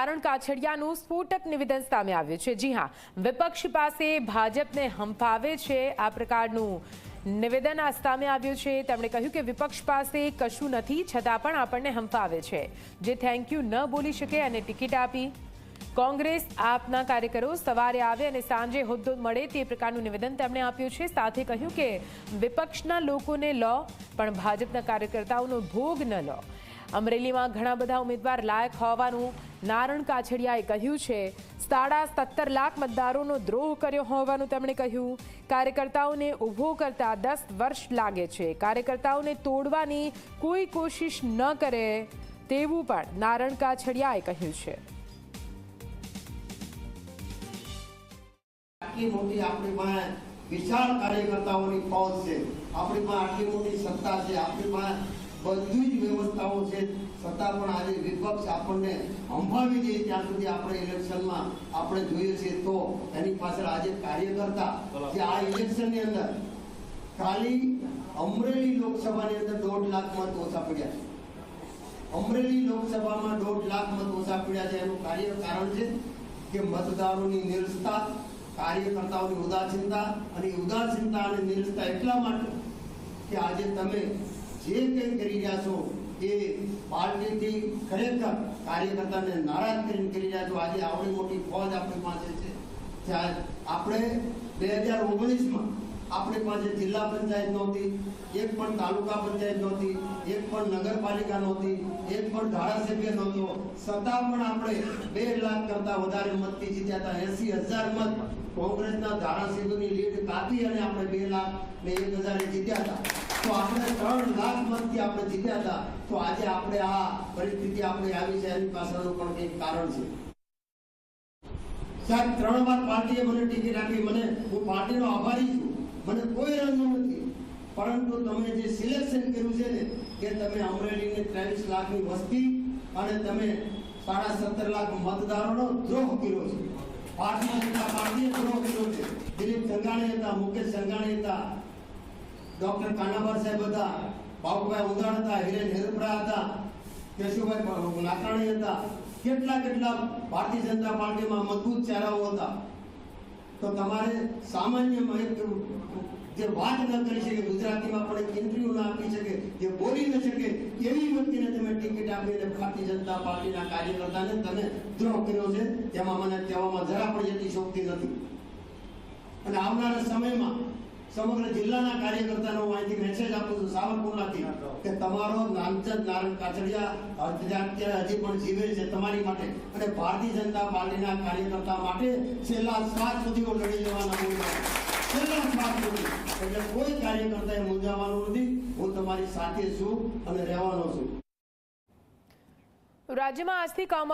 નારણ કાછડિયાનું સ્ફોટક નિવેદન સામે આવ્યું છે. જી હા, વિપક્ષ પાસે ભાજપને હંફાવે છે. આ પ્રકારનું નિવેદન આ સામે આવ્યું છે. તેમણે કહ્યું કે વિપક્ષ પાસે કશું નથી, છતાં પણ આપણને હંફાવે છે. જે થેન્ક યુ ન બોલી શકે અને ટિકિટ આપી કોંગ્રેસ આપના કાર્યકરો સવારે આવે અને સાંજે હોદ્દો મળે તે પ્રકારનું નિવેદન તેમણે આપ્યું છે. સાથે કહ્યું કે વિપક્ષના લોકોને લો, પણ ભાજપના કાર્યકર્તાઓનો ભોગ ન લો. અમરેલીમાં ઘણા બધા ઉમેદવાર લાયક હોવાનું નારણ કાછડિયાએ કહ્યું છે. સાડા સત્તર લાખ મતદારોનો દ્રોહ કર્યો હોવાનું તેમણે કહ્યું. કાર્યકર્તાઓને ઊભો કરતા દસ વર્ષ લાગે છે. કાર્યકર્તાઓને તોડવાની કોઈ કોશિશ ન કરે તેવું પણ નારણ કાછડિયાએ કહ્યું છે. આટલી મોટી આપણી પાસે વિશાળ કાર્યકર્તાઓની ફોજ છે. આપણી પાસે આટલી મોટી સત્તા છે. આપણી પાસે બધી જ વ્યવસ્થાઓ છે. છતાં પણ આજે વિપક્ષ આપણને સંભાવી દે ત્યાં સુધી આપણે ઇલેક્શનમાં આપણે જોઈએ છીએ તો એની પાછળ આજે કાર્યકર્તા કે આ ઇલેક્શનની અંદર ખાલી અમરેલી લોકસભાની અંદર દોઢ લાખ મત ઓછા પડ્યા છે. અમરેલી લોકસભામાં દોઢ લાખ મત ઓછા પડ્યા છે. એનું કાર્ય કારણ છે કે મતદારોની નિરસતા, કાર્યકર્તાઓની ઉદાસીનતા અને ઉદાસીનતા અને નિરસતા એટલા માટે કે આજે તમે જે કંઈ કરી રહ્યા છો એ પાર્ટીથી ખરેખર કાર્યકર્તાને નારાજ કરીને કરી રહ્યા છો. આજે આવડી મોટી ફોજ આપણી પાસે છે. ત્યાં આપણે બે હજાર ઓગણીસમાં આપણી પાસે જિલ્લા પંચાયત નહોતી, એક પણ તાલુકા પંચાયત નહોતી, એક પણ નગરપાલિકા નહોતી, એક પણ ધારાસભ્ય નહોતો. છતાં પણ આપણે બે લાખ કરતા વધારે મતથી જીત્યા હતા. એસી હજાર મત કોંગ્રેસના ધારાસભ્યોની લીડ કાપી અને આપણે બે લાખ ને એક હજારે જીત્યા હતા. તો આપણે ત્રણ લાખ મતથી આપણે જીત્યા હતા. તો આજે આપણે આ પરિસ્થિતિ આપણે આવી છે, એની પાછળનું પણ કંઈક કારણ છે. સાહેબ, ત્રણ વાર પાર્ટીએ મને ટિકિટ આપી મને, હું પાર્ટીનો આભારી છું. મને કોઈ રંગ નથી. પરંતુ તમે જે સિલેક્શન કર્યું છે ને, કે તમે અમરેલીની ત્રેવીસ લાખની વસ્તી અને તમે સાડા સત્તર લાખ મતદારોનો દ્રોહ કર્યો છે. ભારતીય જનતા દ્રોહ કર્યો છે. દિલીપ સંઘાણી હતા, મુકેશ સંઘાણી હતા, ડોક્ટર કાનાબાર સાહેબ હતા, બાબુભાઈ ઉદાણ હતા, હિરેન હેરપરા હતા, કેશુભાઈ નાકાણી હતા. કેટલા કેટલા ભારતીય જનતા પાર્ટીમાં મજબૂત ચહેરાઓ હતા. તો તમારે સામાન્ય જે વાત ન કરી શકે, ગુજરાતીમાં પણ ઇન્ટરવ્યુ ના આપી શકે, જે બોલી ન શકે, એવી વ્યક્તિને તમે ટિકિટ આપીને ભારતીય જનતા પાર્ટીના કાર્યકર્તાને તમે દ્રોહ કર્યો છે, તેમાં મને કહેવામાં જરા પણ એટલી શોભતી નથી. અને આવનારા સમયમાં સમગ્ર જિલ્લાના કાર્યકર્તાનો અહીંથી મેસેજ આપું છું સાવરકુંડલાથી કે તમારો નામચંદ નારાયણ કાછડિયા અત્યારે હજી પણ જીવે છે તમારી માટે અને ભારતીય જનતા પાર્ટીના કાર્યકર્તા માટે છેલ્લા સાત સુધી લડી જવાના છેલ્લા સાત સુધી. એટલે કોઈ કાર્યકર્તાએ મૂંઝાવાનું નથી. હું તમારી સાથે છું અને રહેવાનો છું. રાજ્યમાં આજથી કમોસમી